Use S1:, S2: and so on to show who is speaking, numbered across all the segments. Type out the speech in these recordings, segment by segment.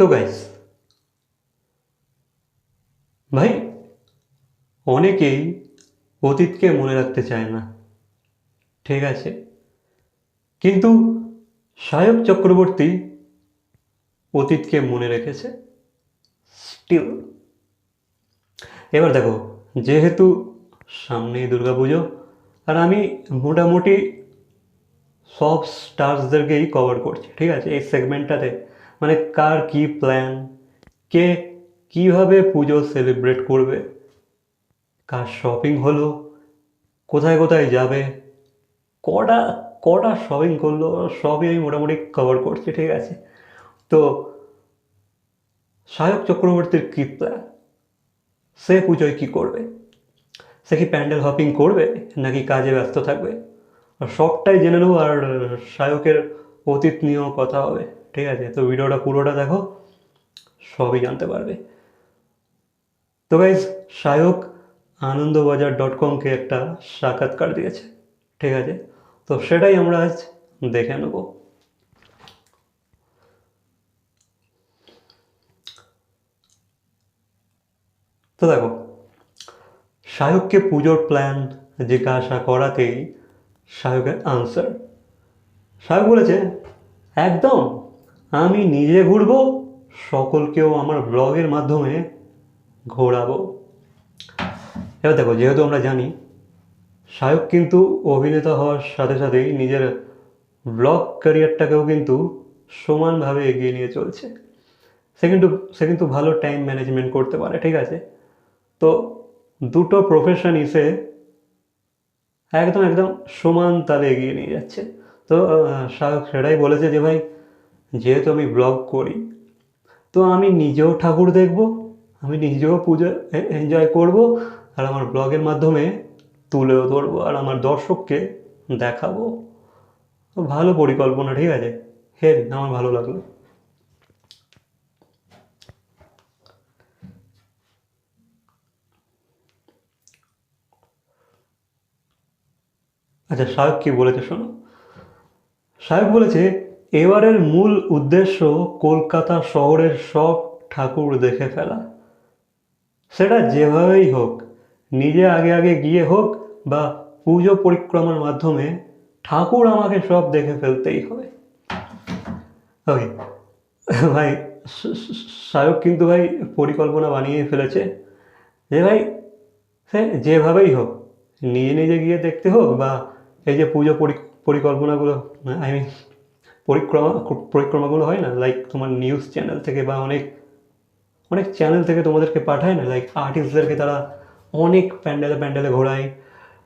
S1: তো গাইস ভাই, অনেকেই অতীতকে মনে রাখতে চায় না, ঠিক আছে? কিন্তু সায়ক চক্রবর্তী অতীতকে মনে রেখেছে স্টিল এবার দেখো, যেহেতু সামনেই দুর্গাপুজো, আর আমি মোটামুটি সব স্টার্সদেরকেই কভার করছি, ঠিক আছে? এই সেগমেন্টটাতে মানে কার কী প্ল্যান কে কীভাবে পুজো সেলিব্রেট করবে? কার শপিং হলো? কোথায় কোথায় যাবে? কটা কটা শপিং করল? সবই আমি মোটামুটি কভার করছি, ঠিক আছে? তো সায়ক চক্রবর্তীর কী প্ল্যান সে পুজোয় কী করবে? সে কি প্যান্ডেল হপিং করবে? নাকি কাজে ব্যস্ত থাকবে? সবটাই জেনে নেব, আর সায়কের অতীত নিয়েও কথা হবে। ঠিক আছে? তো ভিডিওটা পুরোটা দেখো, সবই জানতে পারবে। তো গাইজ সায়ক আনন্দবাজার ডট কমকে একটা সাক্ষাৎকার দিয়েছে, ঠিক আছে? তো সেটাই আমরা আজ দেখে নেব। তো দেখো, সায়ককে পুজোর প্ল্যান জিজ্ঞাসা করাতেই সায়কের আনসার সায়ক বলেছে, একদম আমি নিজে ঘুরবো, সকলকেও আমার ব্লগের মাধ্যমে ঘোরাবো। এবার দেখো, যেহেতু আমরা জানি, সায়ক কিন্তু অভিনেতা হওয়ার সাথে সাথেই নিজের ব্লগ ক্যারিয়ারটাকেও কিন্তু সমানভাবে এগিয়ে নিয়ে চলছে। সে কিন্তু সে কিন্তু ভালো টাইম ম্যানেজমেন্ট করতে পারে, ঠিক আছে? তো দুটো প্রফেশনই সে একদম একদম সমান তালে এগিয়ে নিয়ে যাচ্ছে। তো শাহরুখ সেটাই বলেছে যে, ভাই যেহেতু আমি ব্লগ করি, তো আমি নিজেও ঠাকুর দেখব, আমি নিজেও পুজো এনজয় করব, আর আমার ব্লগের মাধ্যমে তুলেও ধরবো, আর আমার দর্শককে দেখাবো। ভালো পরিকল্পনা, ঠিক আছে? হেভি আমার ভালো লাগল। আচ্ছা সাহেব কি বলেছে শোনো? সাহেব বলেছে এবারের মূল উদ্দেশ্য কলকাতা শহরের সব ঠাকুর দেখে ফেলা। সেটা যেভাবেই হোক, নিজে আগে আগে গিয়ে হোক বা পুজো পরিক্রমার মাধ্যমে ঠাকুর আমাকে সব দেখে ফেলতেই হবে। ওকে ভাই সায়ক কিন্তু ভাই পরিকল্পনা বানিয়ে ফেলেছে যে ভাই, সে যেভাবেই হোক, নিজে নিজে গিয়ে দেখতে হোক বা এই যে পুজো পরিকল্পনাগুলো আই মিন পরিক্রমা, পরিক্রমাগুলো হয় না? লাইক তোমার নিউজ চ্যানেল থেকে বা অনেক অনেক চ্যানেল থেকে তোমাদেরকে পাঠায় না? লাইক আর্টিস্টদেরকে তারা অনেক প্যান্ডেলে প্যান্ডেলে ঘোরায়,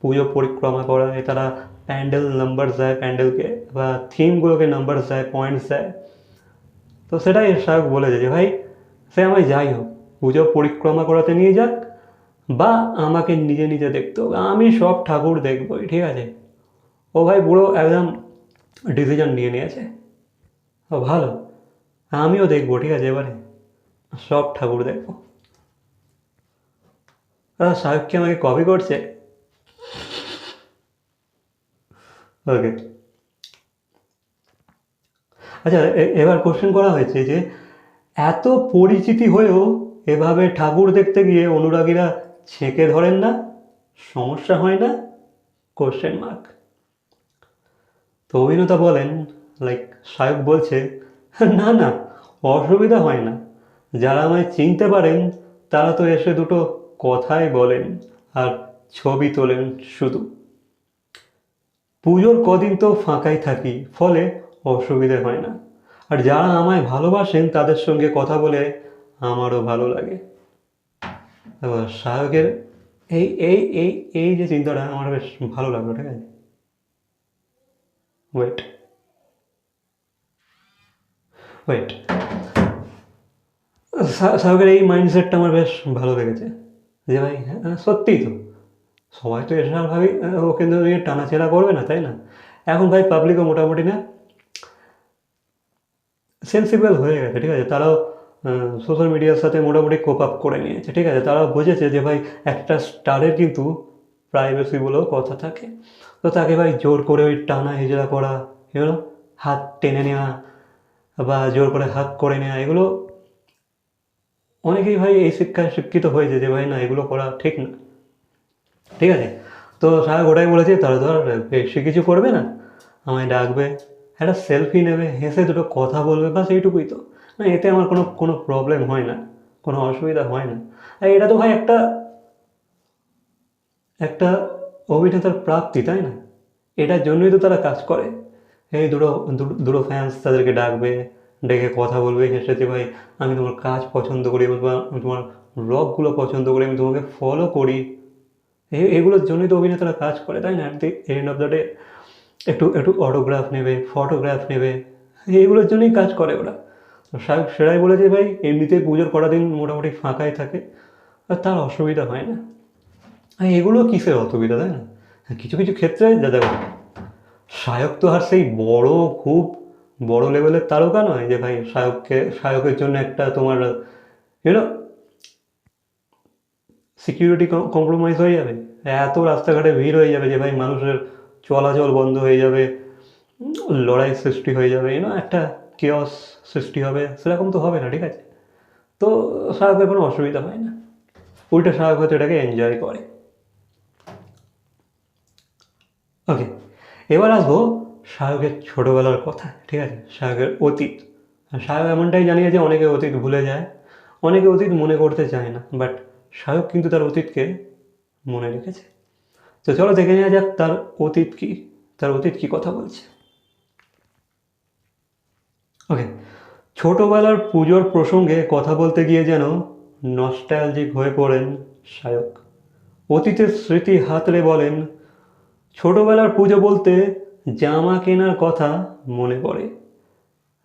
S1: পুজো পরিক্রমা করায়, তারা প্যান্ডেল নাম্বার দেয় প্যান্ডেলকে বা থিমগুলোকে নাম্বার দেয় পয়েন্টস দেয়। তো সেটাই সাহেব বলেছে যে, ভাই, সে আমায় যাই হোক, পুজো পরিক্রমা করাতে নিয়ে যাক বা আমাকে নিজে নিজে দেখতে হবে। আমি সব ঠাকুর দেখবই, ঠিক আছে? ও ভাই পুরো একদম ডিসিশন নিয়ে নিয়েছে। ও, ভালো। আমিও দেখব, ঠিক আছে, এবারে। সব ঠাকুর দেখব। দাদা সাহেব কি আমাকে কপি করছে? ওকে আচ্ছা এবার কোশ্চেন করা হয়েছে যে, এত পরিচিতি হয়েও এভাবে ঠাকুর দেখতে গিয়ে অনুরাগীরা ছেঁকে ধরেন না? সমস্যা হয় না? কোশ্চেন মার্ক তো অভিনেতা বলেন লাইক সায়ক বলছে, না না, অসুবিধা হয় না। যারা আমায় চিনতে পারেন, তারা তো এসে দুটো কথাই বলেন আর ছবি তোলেন শুধু। পুজোর কদিন তো ফাঁকাই থাকি, ফলে অসুবিধে হয় না। আর যারা আমায় ভালোবাসেন, তাদের সঙ্গে কথা বলে আমারও ভালো লাগে। এবার সায়কের এই এই এই এই যে চিন্তাটা, আমার বেশ ভালো লাগল, ঠিক আছে? ওয়েট ওয়েট সায়কের এই মাইন্ডসেটটা আমার বেশ ভালো লেগেছে। যে ভাই হ্যাঁ, সত্যিই তো। সবাই তো এসে আর ভাবি আহ, ও কিন্তু টানাচেরা করবে না তাই না? এখন ভাই পাবলিকও মোটামুটি না সেন্সিবল হয়ে গেছে ঠিক আছে? তারাও সোশ্যাল মিডিয়ার সাথে মোটামুটি কোপ আপ করে নিয়েছে ঠিক আছে? তারাও বুঝেছে যে ভাই একটা স্টারের কিন্তু প্রাইভেসি কথা থাকে। তো তাকে ভাই জোর করে ওই টানা হেজড়া করা এগুলো হাত টেনে নেওয়া বা জোর করে হাত করে নেওয়া এগুলো অনেকেই ভাই এই শিক্ষায় শিক্ষিত হয়েছে যে ভাই না, এগুলো করা ঠিক না। ঠিক আছে? তো সাহেব ওটাই বলেছে তারা ধর বেশি কিছু করবে না, আমায় ডাকবে, একটা সেলফি নেবে, হেসে দুটো কথা বলবে, বাস এইটুকুই তো। না, এতে আমার কোনো কোনো প্রবলেম হয় না, কোনো অসুবিধা হয় না। আর এটা তো ভাই একটা একটা অভিনেতার প্রাপ্তি, তাই না? এটার জন্যই তো তারা কাজ করে। এই দুটো, দুটো- ফ্যান্স তাদেরকে ডাকবে, ডেকে কথা বলবে হেসে যে, ভাই, আমি তোমার কাজ পছন্দ করি এবং তোমার ব্লগগুলো পছন্দ করি, আমি তোমাকে ফলো করি। এগুলোর জন্যই তো অভিনেতারা কাজ করে, তাই না? At the end of the day একটু একটু অটোগ্রাফ নেবে ফটোগ্রাফ নেবে এইগুলোর জন্যই কাজ করে ওরা। সাহেব সেরাই বলেছে, ভাই, এমনিতে পুজোর কটা দিন মোটামুটি ফাঁকাই থাকে, আর তার অসুবিধা হয় না। আর এগুলো কিসের অসুবিধা তাই না? হ্যাঁ, কিছু কিছু ক্ষেত্রে দেখো সায়ক তো আর সেই বড় খুব বড় লেভেলের তারকা নয় যে ভাই সায়ককে সায়কের জন্য একটা তোমার ইউনো সিকিউরিটি কম্প্রোমাইজ হয়ে যাবে। এত রাস্তাঘাটে ভিড় হয়ে যাবে যে ভাই মানুষের চলাচল বন্ধ হয়ে যাবে লড়াই সৃষ্টি হয়ে যাবে ইউনো একটা কেয়স সৃষ্টি হবে সেরকম তো হবে না ঠিক আছে? তো সায়কের কোনো অসুবিধা হয় না। উল্টা সায়ক হয়তো এটাকে এনজয় করে। ওকে এবার আসব সায়কের ছোটোবেলার কথা, ঠিক আছে? সায়কের অতীত। সায়ক এমনটাই জানিয়েছে, অনেকে অতীত ভুলে যায়, অনেকে অতীত মনে করতে চায় না বাট সায়ক কিন্তু তার অতীতকে মনে রেখেছে। তো চলো দেখে নেওয়া যাক তার অতীত কি, তার অতীত কি কথা বলছে। ওকে ছোটোবেলার পুজোর প্রসঙ্গে কথা বলতে গিয়ে যেন নস্টালজিক হয়ে পড়েন সায়ক অতীতের স্মৃতি হাতলে বলেন ছোটবেলার পুজো বলতে জামা কেনার কথা মনে পড়ে।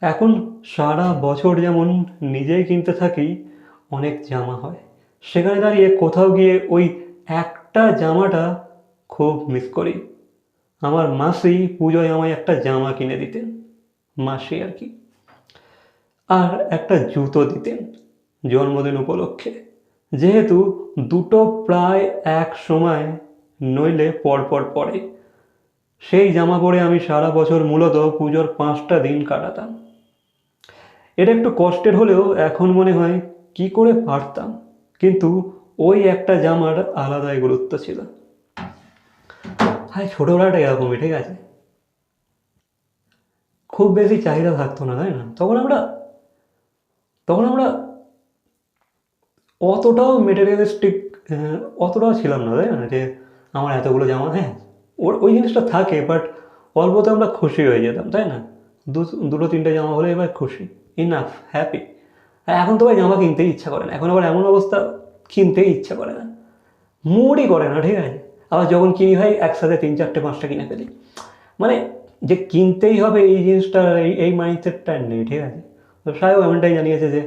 S1: এখন সারা বছর যেমন নিজেই কিনতে থাকি, অনেক জামা হয়। সেখানে দাঁড়িয়ে কোথাও গিয়ে ওই একটা জামাটা খুব মিস করি। আমার মাসি পুজোয় আমায় একটা জামা কিনে দিতেন, মাসি আর কি। আর একটা জুতো দিতেন জন্মদিন উপলক্ষে। যেহেতু দুটো প্রায় এক সময় নইলে পরপর পরে। সেই জামা পরে আমি সারা বছর মূলত পুজোর পাঁচটা দিন কাটাতাম। এটা একটু কষ্টের হলেও এখন মনে হয় কি করে পারতাম, কিন্তু ওই একটা জামার আলাদাই গুরুত্ব ছিল। হ্যাঁ ছোটোবেলাটা এরকমই, ঠিক আছে? খুব বেশি চাহিদা থাকতো না, তাই না? তখন আমরা তখন আমরা অতটাও মেটেরিয়ালিস্টিক অতটাও ছিলাম না, তাই না? যে আমার এতগুলো জামা হ্যাঁ ওর ওই জিনিসটা থাকে বাট অল্পতে আমরা খুশি হয়ে যেতাম, তাই না? দুটো, তিনটে জামা হলে এবার খুশি। ইনাফ হ্যাপি আর এখন তো ভাই জামা কিনতেই ইচ্ছা করে না। এখন আবার এমন অবস্থা কিনতেই ইচ্ছা করে না। মুডই করে না, ঠিক আছে? আবার যখন কিনি ভাই, একসাথে তিন, চারটে, পাঁচটা কিনে ফেলি। মানে যে কিনতেই হবে এই জিনিসটা এই এই মাইন্ডসেটটা নেই, ঠিক আছে? তো সাহেব এমনটাই জানিয়েছে যে,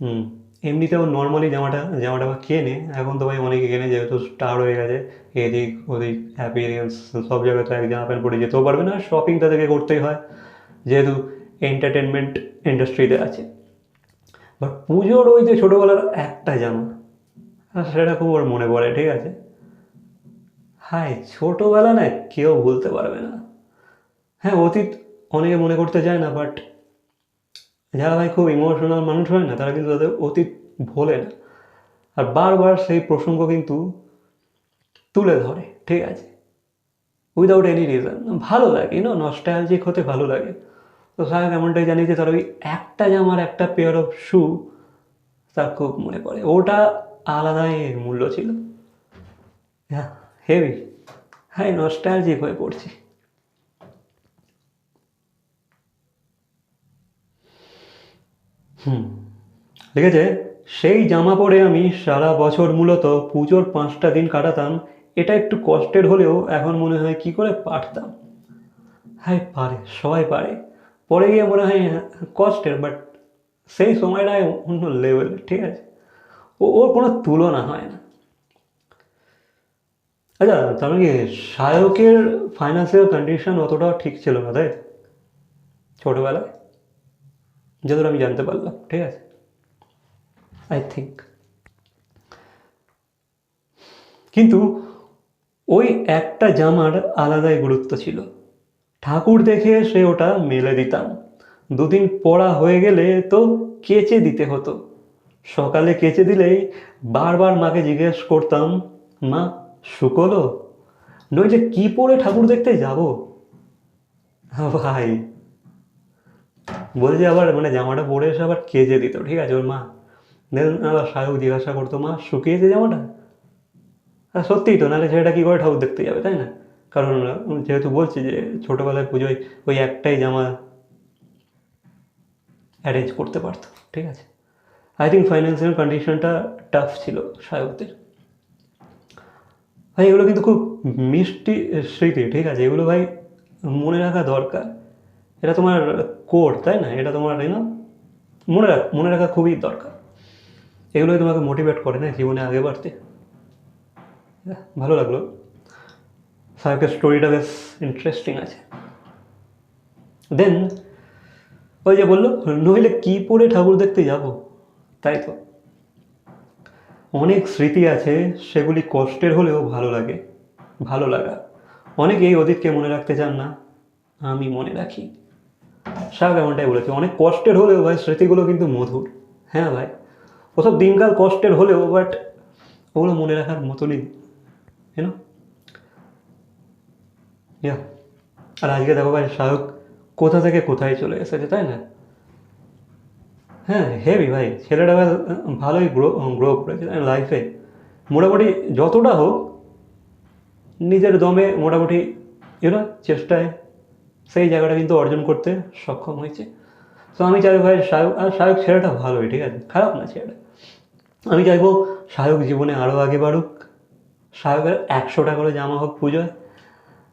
S1: হুম এমনিতেও নর্মালি জামাটা জামাটা কেনে এখন তো ভাই অনেকে কেনে, যেহেতু স্টার হয়ে গেছে, এদিক ওদিক অ্যাপিরিয়েন্স সব জায়গায় তো এক জামা প্যান্ট পরে যেতেও পারবে না শপিং তাদেরকে করতেই হয়, যেহেতু এন্টারটেনমেন্ট ইন্ডাস্ট্রিতে আছে। বাট পুজোর ওই যে ছোটোবেলার একটা জামা সেটা খুব ওর মনে পড়ে, ঠিক আছে? হাই ছোটোবেলা না কেউ ভুলতে পারবে না। হ্যাঁ অতীত অনেকে মনে করতে চায় না বাট যারা ভাই খুব ইমোশনাল মানুষ হয় না, তারা কিন্তু তাদের অতীত ভোলে না। আর বারবার সেই প্রসঙ্গ কিন্তু তুলে ধরে, ঠিক আছে? উইদাউট এনি রিজন ভালো লাগে ইউনো নস্টালজিক হতে ভালো লাগে। তো সাহেব এমনটাই জানি যে তার ওই একটা জামার একটা পেয়ার অফ শু তার খুব মনে পড়ে। ওটা আলাদাই মূল্য ছিল। হ্যাঁ হেভি হ্যাঁ নস্টালজিক হয়ে পড়ছি। হুম। আছে সেই জামা পরে আমি সারা বছর মূলত পুজোর পাঁচটা দিন কাটাতাম। এটা একটু কষ্টের হলেও এখন মনে হয় কি করে পারতাম? হ্যাঁ পারে সবাই পারে। পরে গিয়ে মনে হয় হ্যাঁ, কষ্টের বাট সেই সময়টায় অন্য লেভেল ঠিক আছে? ও ওর কোনো তুলনা হয় না। আচ্ছা তার মানে কি সায়কের ফাইন্যান্সিয়াল কন্ডিশন অতটাও ঠিক ছিল না তাই? ছোটোবেলায়? যতটা আমি জানতে পারলাম, ঠিক আছে? আই থিঙ্ক কিন্তু ওই একটা জামার আলাদাই গুরুত্ব ছিল। ঠাকুর দেখে সে ওটা মেলে দিতাম। দুদিন পড়া হয়ে গেলে তো কেচে দিতে হতো। সকালে কেচে দিলেই বারবার মাকে জিজ্ঞেস করতাম, মা, শুকোলো? নইলে কি পরে ঠাকুর দেখতে যাব? ভাই বলছে আবার মানে জামাটা পরে এসে আবার কেজে দিত, ঠিক আছে? ওর মা দেন আবার সায়ক জিজ্ঞাসা করতো, মা শুকিয়েছে জামাটা? আর সত্যিই তো, নাহলে ছেলেটা কী করে ঠাকুর দেখতে যাবে, তাই না? কারণ যেহেতু বলছি যে ছোটোবেলায় পুজোয় ওই একটাই জামা অ্যারেঞ্জ করতে পারতো, ঠিক আছে? আই থিঙ্ক ফাইন্যান্সিয়াল কন্ডিশনটা টাফ ছিল সায়কদের। ভাই, এগুলো কিন্তু খুব মিষ্টি স্মৃতি, ঠিক আছে? এগুলো ভাই মনে রাখা দরকার। এটা তোমার কোড তাই না? এটা তোমার এই না মনে রাখ, মনে রাখা খুবই দরকার। এগুলোই তোমাকে মোটিভেট করে, না? জীবনে আগে বাড়তে। ভালো লাগল। সাহেবের স্টোরিটা বেশ ইন্টারেস্টিং আছে। দেন ওই যে বলল, নইলে কি পরে ঠাকুর দেখতে যাব? তাই তো। অনেক স্মৃতি আছে, সেগুলি কষ্টের হলেও ভালো লাগে, ভালো লাগা। অনেকে এই অতীতকে মনে রাখতে চান না, আমি মনে রাখি। সাহেব এমনটাই বলেছে। অনেক কষ্টের হলেও ভাই, স্মৃতিগুলো কিন্তু মধুর। হ্যাঁ ভাই, ওসব দিনকাল কষ্টের হলেও বাট ওগুলো মনে রাখার মতনই কেন ইয়া আর আজকে দেখো ভাই, শাহরুখ কোথা থেকে কোথায় চলে এসেছে, তাই না? হ্যাঁ হেভি ভাই ছেলেটা ভালোই গ্রো গ্রো করেছে লাইফে মোটামুটি যতটা হোক, নিজের দমে মোটামুটি ইউনো চেষ্টায় সেই জায়গাটা কিন্তু অর্জন করতে সক্ষম হয়েছে। তো আমি চাই ভাই, শাহরুখ, আর শাহরুখ ছেলেটা ভালোই, ঠিক আছে? খারাপ না ছেলেটা। আমি চাইব শাহরুখ জীবনে আরও আগে বাড়ুক। শাহরুখের একশোটা করে জামা হোক পুজোয়।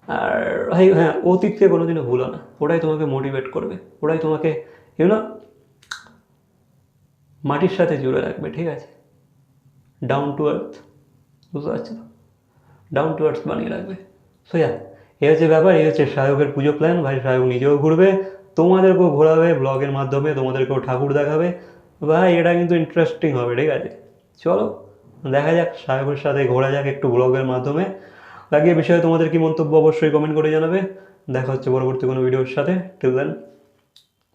S1: আর ভাই হ্যাঁ অতীতকে কোনোদিনও ভুলো না। ওটাই তোমাকে মোটিভেট করবে। ওটাই তোমাকে ইউনো মাটির সাথে জুড়ে রাখবে, ঠিক আছে? ডাউন টু আর্থ বুঝতে পারছ? ডাউন টু আর্থ বানিয়ে রাখবে। সো এই হচ্ছে ব্যাপার এই হচ্ছে সায়কের পুজো প্ল্যান ভাই সায়ক নিজেও ঘুরবে, তোমাদেরকেও ঘোরাবে ব্লগের মাধ্যমে তোমাদেরকেও ঠাকুর দেখাবে। ভাই, এটা কিন্তু ইন্টারেস্টিং হবে, ঠিক আছে? চলো, দেখা যাক সাহেবের সাথে ঘোরা যাক একটু ব্লগের মাধ্যমে। বাকি বিষয়ে তোমাদের কি মন্তব্য অবশ্যই কমেন্ট করে জানাবে। দেখা হচ্ছে পরবর্তী কোনো ভিডিওর সাথে। Till then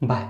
S1: by